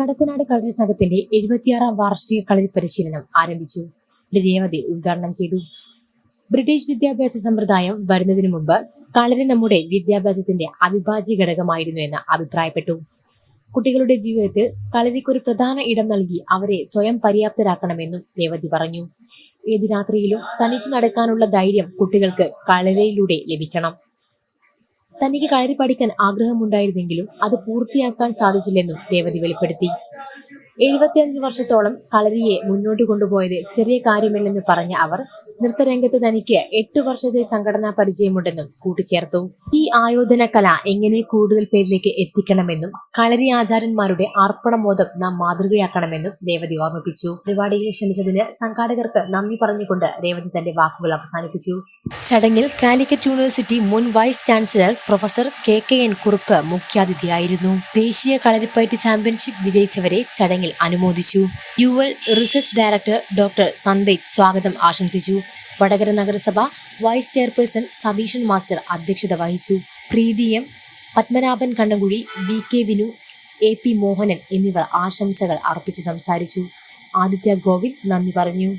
കടത്തനാട് കളരി സംഘത്തിന്റെ എഴുപത്തിയാറാം വാർഷിക കളരി പരിശീലനം ആരംഭിച്ചു. രേവതി ഉദ്ഘാടനം ചെയ്തു. ബ്രിട്ടീഷ് വിദ്യാഭ്യാസ സമ്പ്രദായം വരുന്നതിനു മുമ്പ് കളരി നമ്മുടെ വിദ്യാഭ്യാസത്തിന്റെ അവിഭാജ്യ ഘടകമായിരുന്നു എന്ന് അഭിപ്രായപ്പെട്ടു. കുട്ടികളുടെ ജീവിതത്തിൽ കളരിക്കൊരു പ്രധാന ഇടം നൽകി അവരെ സ്വയം പര്യാപ്തരാക്കണമെന്നും രേവതി പറഞ്ഞു. ഏത് രാത്രിയിലും തനിച്ചു നടക്കാനുള്ള ധൈര്യം കുട്ടികൾക്ക് കളരിയിലൂടെ ലഭിക്കണം. തനിക്ക് കയറി പഠിക്കാൻ ആഗ്രഹമുണ്ടായിരുന്നെങ്കിലും അത് പൂർത്തിയാക്കാൻ സാധിച്ചില്ലെന്നും ദേവതി വെളിപ്പെടുത്തി. എഴുപത്തിയഞ്ച് വർഷത്തോളം കളരിയെ മുന്നോട്ട് കൊണ്ടുപോയത് ചെറിയ കാര്യമല്ലെന്ന് പറഞ്ഞ അവർ നൃത്തരംഗത്ത് തനിക്ക് എട്ട് വർഷത്തെ സംഘടനാ പരിചയമുണ്ടെന്നും കൂട്ടിച്ചേർത്തു. ഈ ആയോധന കല എങ്ങനെ കൂടുതൽ പേരിലേക്ക് എത്തിക്കണമെന്നും കളരി ആചാര്യന്മാരുടെ അർപ്പണബോധം നാം മാതൃകയാക്കണമെന്നും രേവതി ഓർമ്മിപ്പിച്ചു. പരിപാടിയിൽ ക്ഷണിച്ചതിന് സംഘാടകർക്ക് നന്ദി പറഞ്ഞുകൊണ്ട് രേവതി തന്റെ വാക്കുകൾ അവസാനിപ്പിച്ചു. ചടങ്ങിൽ കാലിക്കറ്റ് യൂണിവേഴ്സിറ്റി മുൻ vice chancellor professor K K N Kurup മുഖ്യാതിഥിയായിരുന്നു. ദേശീയ കളരിപ്പയറ്റ് ചാമ്പ്യൻഷിപ്പ് വിജയിച്ചവരെ ചടങ്ങിൽ അനുമോദിച്ചു. U L research director doctor Sandesh സ്വാഗതം ആശംസിച്ചു. വടകര നഗരസഭ വൈസ് ചെയർപേഴ്സൺ സതീശൻ മാസ്റ്റർ അധ്യക്ഷത വഹിച്ചു. Preethi M. Padmanabhan Kannankuzhi V K Vinu A P Mohanan എന്നിവർ ആശംസകൾ അർപ്പിച്ച് സംസാരിച്ചു. ആദിത്യ ഗോവിന്ദ് നന്ദി പറഞ്ഞു.